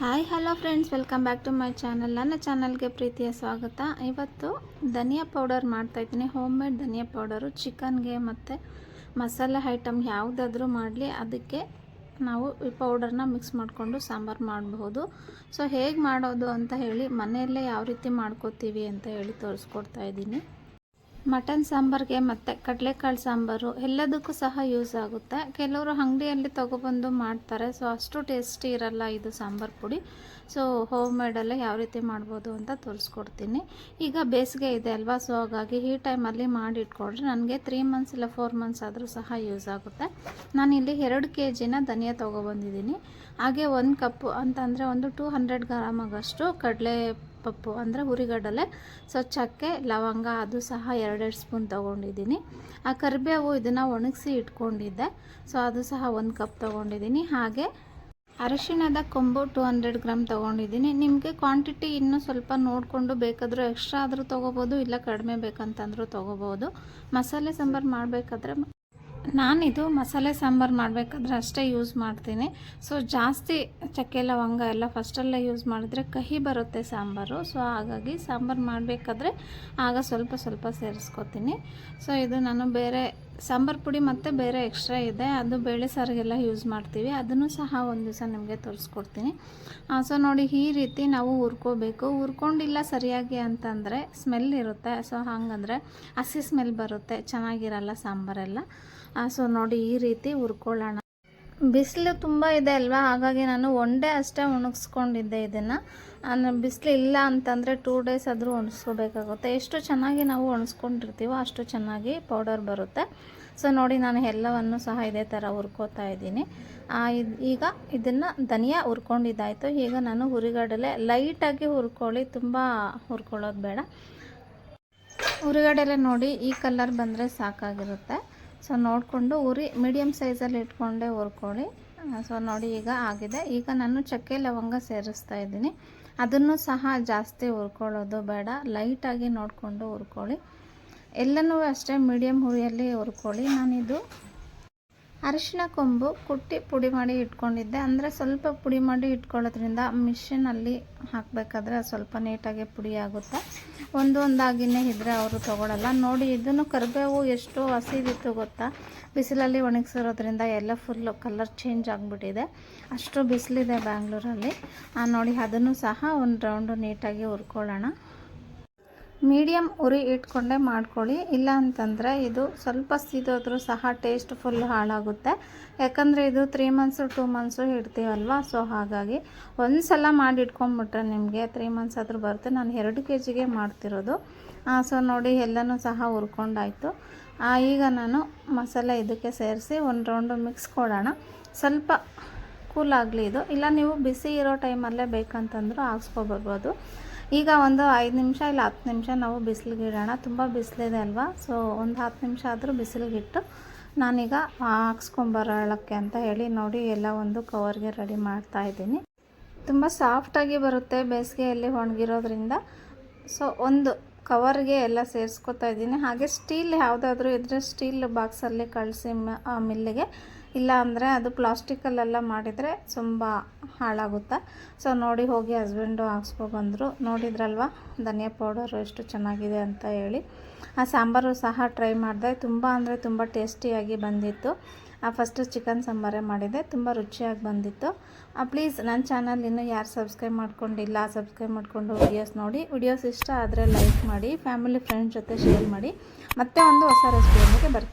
Hi, hello friends, welcome back to my channel. ನನ್ನ ಚಾನಲ್ಗೆ ಪ್ರೀತಿಯ ಸ್ವಾಗತ. ಇವತ್ತು ಧನಿಯಾ ಪೌಡರ್ ಮಾಡ್ತಾಯಿದ್ದೀನಿ ಹೋಮ್ ಮೇಡ್ ಧನಿಯಾ ಪೌಡರು, ಚಿಕನ್ಗೆ ಮತ್ತು ಮಸಾಲೆ ಐಟಮ್ ಯಾವುದಾದ್ರೂ ಮಾಡಲಿ. ಅದಕ್ಕೆ ನಾವು ಈ ಪೌಡರ್ನ ಮಿಕ್ಸ್ ಮಾಡಿಕೊಂಡು ಸಾಂಬಾರು ಮಾಡಬಹುದು ಸೊ, ಹೇಗೆ ಮಾಡೋದು ಅಂತ ಹೇಳಿ ಮನೆಯಲ್ಲೇ ಯಾವ ರೀತಿ ಮಾಡ್ಕೋತೀವಿ ಅಂತ ಹೇಳಿ ತೋರಿಸ್ಕೊಡ್ತಾ ಇದ್ದೀನಿ. ಮಟನ್ ಸಾಂಬಾರಿಗೆ ಮತ್ತು ಕಡಲೆಕಾಳು ಸಾಂಬಾರು ಎಲ್ಲದಕ್ಕೂ ಸಹ ಯೂಸ್ ಆಗುತ್ತೆ. ಕೆಲವರು ಅಂಗಡಿಯಲ್ಲಿ ತೊಗೊಬಂದು ಮಾಡ್ತಾರೆ. ಸೊ, ಅಷ್ಟು ಟೇಸ್ಟಿ ಇರಲ್ಲ ಇದು ಸಾಂಬಾರು ಪುಡಿ. ಸೊ, ಹೋಮ್ ಮೇಡಲ್ಲೇ ಯಾವ ರೀತಿ ಮಾಡ್ಬೋದು ಅಂತ ತೋರಿಸ್ಕೊಡ್ತೀನಿ. ಈಗ ಬೇಸಿಗೆ ಇದೆ ಅಲ್ವಾ? ಸೊ, ಹಾಗಾಗಿ ಈ ಟೈಮಲ್ಲಿ ಮಾಡಿ ಇಟ್ಕೊಂಡ್ರೆ ನನಗೆ ತ್ರೀ ಮಂತ್ಸ್ ಇಲ್ಲ ಫೋರ್ ಮಂತ್ಸ್ ಆದರೂ ಸಹ ಯೂಸ್ ಆಗುತ್ತೆ. ನಾನಿಲ್ಲಿ ಎರಡು ಕೆ ಜಿನ ಧನಿಯಾ ತೊಗೊಬಂದಿದ್ದೀನಿ. ಹಾಗೆ ಒಂದು ಕಪ್ಪು ಅಂತಂದರೆ ಒಂದು ಟೂ ಹಂಡ್ರೆಡ್ ಗ್ರಾಮ್ ಆಗಷ್ಟು ಕಡಲೆ ಪಪ್ಪು ಅಂದರೆ ಹುರಿಗಡಲೆ ಸೊ ಚಕ್ಕೆ ಲವಂಗ ಅದು ಸಹ ಎರಡೆರಡು ಸ್ಪೂನ್ ತೊಗೊಂಡಿದ್ದೀನಿ. ಆ ಕರಿಬೇವು ಇದನ್ನು ಒಣಗಿಸಿ ಇಟ್ಕೊಂಡಿದ್ದೆ. ಸೊ ಅದು ಸಹ ಒಂದು ಕಪ್ ತೊಗೊಂಡಿದ್ದೀನಿ. ಹಾಗೆ ಅರಿಶಿಣದ ಕೊಂಬು ಟು ಹಂಡ್ರೆಡ್ ಗ್ರಾಮ್ ತೊಗೊಂಡಿದ್ದೀನಿ. ನಿಮಗೆ ಕ್ವಾಂಟಿಟಿ ಇನ್ನೂ ಸ್ವಲ್ಪ ನೋಡಿಕೊಂಡು ಬೇಕಾದರೂ ಎಕ್ಸ್ಟ್ರಾ ಆದರೂ ತೊಗೋಬೋದು, ಇಲ್ಲ ಕಡಿಮೆ ಬೇಕಂತಂದರೂ ತೊಗೋಬೋದು. ಮಸಾಲೆ ಸಾಂಬಾರು ಮಾಡಬೇಕಾದ್ರೆ ನಾನಿದು ಮಸಾಲೆ ಸಾಂಬಾರು ಮಾಡಬೇಕಾದ್ರೆ ಅಷ್ಟೇ ಯೂಸ್ ಮಾಡ್ತೀನಿ. ಸೊ ಜಾಸ್ತಿ ಚಕ್ಕೆ, ಲವಂಗ ಎಲ್ಲ ಫಸ್ಟಲ್ಲೇ ಯೂಸ್ ಮಾಡಿದ್ರೆ ಕಹಿ ಬರುತ್ತೆ ಸಾಂಬಾರು. ಸೊ ಹಾಗಾಗಿ ಸಾಂಬಾರು ಮಾಡಬೇಕಾದ್ರೆ ಆಗ ಸ್ವಲ್ಪ ಸ್ವಲ್ಪ ಸೇರಿಸ್ಕೊತೀನಿ. ಸೊ ಇದು ನಾನು ಬೇರೆ ಸಾಂಬಾರು ಪುಡಿ ಮತ್ತು ಬೇರೆ ಎಕ್ಸ್ಟ್ರಾ ಇದೆ. ಅದು ಬೇಳೆ ಸಾರಿಗೆಲ್ಲ ಯೂಸ್ ಮಾಡ್ತೀವಿ. ಅದನ್ನು ಸಹ ಒಂದು ದಿವಸ ನಿಮಗೆ ತೋರಿಸ್ಕೊಡ್ತೀನಿ. ಸೊ ನೋಡಿ ಈ ರೀತಿ ನಾವು ಹುರ್ಕೋಬೇಕು. ಹುರ್ಕೊಂಡಿಲ್ಲ ಸರಿಯಾಗಿ ಅಂತಂದರೆ ಸ್ಮೆಲ್ ಇರುತ್ತೆ. ಸೊ ಹಾಗಂದರೆ ಹಸಿ ಸ್ಮೆಲ್ ಬರುತ್ತೆ. ಚೆನ್ನಾಗಿರಲ್ಲ ಸಾಂಬಾರೆಲ್ಲ. ಸೊ ನೋಡಿ ಈ ರೀತಿ ಹುರ್ಕೊಳ್ಳೋಣ. ಬಿಸಿಲು ತುಂಬ ಇದೆ ಅಲ್ವಾ? ಹಾಗಾಗಿ ನಾನು ಒನ್ ಡೇ ಅಷ್ಟೇ ಒಣಗಿಸ್ಕೊಂಡಿದ್ದೆ ಇದನ್ನು. ಬಿಸಿಲು ಇಲ್ಲ ಅಂತಂದರೆ ಟೂ ಡೇಸ್ ಆದರೂ ಒಣಗಿಸ್ಕೋಬೇಕಾಗುತ್ತೆ. ಎಷ್ಟು ಚೆನ್ನಾಗಿ ನಾವು ಒಣಗಿಸ್ಕೊಂಡಿರ್ತೀವೋ ಅಷ್ಟು ಚೆನ್ನಾಗಿ ಪೌಡರ್ ಬರುತ್ತೆ. ಸೊ ನೋಡಿ ನಾನು ಎಲ್ಲವನ್ನು ಸಹ ಇದೇ ಥರ ಹುರ್ಕೋತಾ ಇದ್ದೀನಿ. ಈಗ ಇದನ್ನು ಧನಿಯಾ ಹುರ್ಕೊಂಡಿದ್ದಾಯಿತು. ಈಗ ನಾನು ಹುರಿಗಡಲೆ ಲೈಟಾಗಿ ಹುರ್ಕೊಳ್ಳಿ. ತುಂಬ ಹುರ್ಕೊಳ್ಳೋದು ಬೇಡ. ಹುರಿಗಡಲೆ ನೋಡಿ ಈ ಕಲರ್ ಬಂದರೆ ಸಾಕಾಗಿರುತ್ತೆ. ಸೊ ನೋಡಿಕೊಂಡು ಉರಿ ಮೀಡಿಯಮ್ ಸೈಜಲ್ಲಿ ಇಟ್ಕೊಂಡೆ ಹುರ್ಕೊಳ್ಳಿ ಸೊ ನೋಡಿ ಈಗ ಆಗಿದೆ. ಈಗ ನಾನು ಚಕ್ಕೆ ಲವಂಗ ಸೇರಿಸ್ತಾ ಇದ್ದೀನಿ. ಅದನ್ನು ಸಹ ಜಾಸ್ತಿ ಹುರ್ಕೊಳ್ಳೋದು ಬೇಡ. ಲೈಟಾಗಿ ನೋಡಿಕೊಂಡು ಹುರ್ಕೊಳ್ಳಿ ಎಲ್ಲನೂ ಅಷ್ಟೇ ಮೀಡಿಯಮ್ ಹುರಿಯಲ್ಲಿ ಹುರ್ಕೊಳ್ಳಿ ನಾನಿದು ಅರಿಶಿನ ಕೊಂಬು ಕುಟ್ಟಿ ಪುಡಿ ಮಾಡಿ ಇಟ್ಕೊಂಡಿದ್ದೆ. ಅಂದರೆ ಸ್ವಲ್ಪ ಪುಡಿ ಮಾಡಿ ಇಟ್ಕೊಳ್ಳೋದ್ರಿಂದ ಮಿಷಿನಲ್ಲಿ ಹಾಕಬೇಕಾದ್ರೆ ಸ್ವಲ್ಪ ನೀಟಾಗಿ ಪುಡಿ ಆಗುತ್ತೆ. ಒಂದು ಒಂದಾಗಿನೇ ಇದ್ದರೆ ಅವರು ತೊಗೊಳಲ್ಲ. ನೋಡಿ, ಇದನ್ನು ಕರಿಬೇವು ಎಷ್ಟು ಹಸಿದಿತ್ತು ಗೊತ್ತಾ? ಬಿಸಿಲಲ್ಲಿ ಒಣಗಿಸಿರೋದ್ರಿಂದ ಎಲ್ಲ ಫುಲ್ಲು ಕಲರ್ ಚೇಂಜ್ ಆಗಿಬಿಟ್ಟಿದೆ. ಅಷ್ಟು ಬಿಸಿಲಿದೆ ಬ್ಯಾಂಗ್ಳೂರಲ್ಲಿ. ನೋಡಿ, ಅದನ್ನು ಸಹ ಒಂದು ರೌಂಡು ನೀಟಾಗಿ ಹುರ್ಕೊಳ್ಳೋಣ. ಮೀಡಿಯಮ್ ಉರಿ ಇಟ್ಕೊಂಡೇ ಮಾಡ್ಕೊಳ್ಳಿ. ಇಲ್ಲ ಅಂತಂದರೆ ಇದು ಸ್ವಲ್ಪ ಸಿದೋದ್ರೂ ಸಹ ಟೇಸ್ಟ್ ಫುಲ್ ಹಾಳಾಗುತ್ತೆ. ಯಾಕಂದರೆ ಇದು ತ್ರೀ ಮಂತ್ಸು ಟೂ ಮಂತ್ಸು ಇಡ್ತೀವಲ್ವ? ಸೊ ಹಾಗಾಗಿ ಒಂದು ಸಲ ಮಾಡಿ ಇಟ್ಕೊಂಬಿಟ್ರೆ ನಿಮಗೆ ತ್ರೀ ಮಂತ್ಸ್ ಆದರೂ ಬರುತ್ತೆ. ನಾನು ಎರಡು ಕೆ ಜಿಗೆ ಮಾಡ್ತಿರೋದು. ಸೊ ನೋಡಿ, ಎಲ್ಲನೂ ಸಹ ಹುರ್ಕೊಂಡಾಯಿತು. ಈಗ ನಾನು ಮಸಾಲೆ ಇದಕ್ಕೆ ಸೇರಿಸಿ ಒಂದು ರೌಂಡು ಮಿಕ್ಸ್ ಕೊಡೋಣ. ಸ್ವಲ್ಪ ಕೂಲ್ ಆಗಲಿ ಇದು. ಇಲ್ಲ, ನೀವು ಬಿಸಿ ಇರೋ ಟೈಮಲ್ಲೇ ಬೇಕಂತಂದ್ರೂ ಹಾಕ್ಸ್ಕೊಬರ್ಬೋದು. ಈಗ ಒಂದು ಐದು ನಿಮಿಷ ಇಲ್ಲ ಹತ್ತು ನಿಮಿಷ ನಾವು ಬಿಸಿಲಿಗೆ ಇಡೋಣ. ತುಂಬ ಬಿಸಿಲಿದೆ ಅಲ್ವಾ? ಸೊ ಒಂದು ಹತ್ತು ನಿಮಿಷ ಆದರೂ ಬಿಸಿಲಿಗಿಟ್ಟು ನಾನೀಗ ಹಾಕ್ಸ್ಕೊಂಬರೋಳಕ್ಕೆ ಅಂತ ಹೇಳಿ ನೋಡಿ ಎಲ್ಲ ಒಂದು ಕವರ್ಗೆ ರೆಡಿ ಮಾಡ್ತಾ ಇದ್ದೀನಿ. ತುಂಬ ಸಾಫ್ಟಾಗಿ ಬರುತ್ತೆ ಬೇಸಿಗೆಯಲ್ಲಿ ಒಣಗಿರೋದ್ರಿಂದ. ಸೊ ಒಂದು ಕವರ್ಗೆ ಎಲ್ಲ ಸೇರಿಸ್ಕೊತಾ ಇದ್ದೀನಿ. ಹಾಗೆ ಸ್ಟೀಲ್ ಯಾವುದಾದ್ರೂ ಇದ್ದರೆ ಸ್ಟೀಲ್ ಬಾಕ್ಸಲ್ಲಿ ಕಳಿಸಿ ಮಿಲ್ಲಿಗೆ ಇಲ್ಲ ಅಂದರೆ ಅದು ಪ್ಲಾಸ್ಟಿಕಲ್ಲೆಲ್ಲ ಮಾಡಿದರೆ ತುಂಬ ಹಾಳಾಗುತ್ತೆ? ಸೊ ನೋಡಿ ಹೋಗಿ ಹಸ್ಬೆಂಡು ಹಾಕ್ಸ್ಕೊಬಂದರು ನೋಡಿದ್ರಲ್ವ? ಧನಿಯಾ ಪೌಡರು ಎಷ್ಟು ಚೆನ್ನಾಗಿದೆ ಅಂತ ಹೇಳಿ. ಆ ಸಾಂಬಾರು ಸಹ ಟ್ರೈ ಮಾಡಿದೆ. ತುಂಬ ಅಂದರೆ ತುಂಬ ಟೇಸ್ಟಿಯಾಗಿ ಬಂದಿತ್ತು. ಫಸ್ಟು ಚಿಕನ್ ಸಾಂಬಾರೇ ಮಾಡಿದೆ. ತುಂಬ ರುಚಿಯಾಗಿ ಬಂದಿತ್ತು. ಪ್ಲೀಸ್ ನನ್ನ ಚಾನಲ್ ಇನ್ನೂ ಯಾರು ಸಬ್ಸ್ಕ್ರೈಬ್ ಮಾಡ್ಕೊಂಡಿಲ್ಲ ಸಬ್ಸ್ಕ್ರೈಬ್ ಮಾಡಿಕೊಂಡು ವಿಡಿಯೋಸ್ ನೋಡಿ. ವಿಡಿಯೋಸ್ ಇಷ್ಟ ಆದರೆ ಲೈಕ್ ಮಾಡಿ ಫ್ಯಾಮಿಲಿ ಫ್ರೆಂಡ್ಸ್ ಜೊತೆ ಶೇರ್ ಮಾಡಿ. ಮತ್ತೆ ಒಂದು ಹೊಸ ರೆಸಿಪಿಯೊಂದಿಗೆ ಬರ್ತೀನಿ.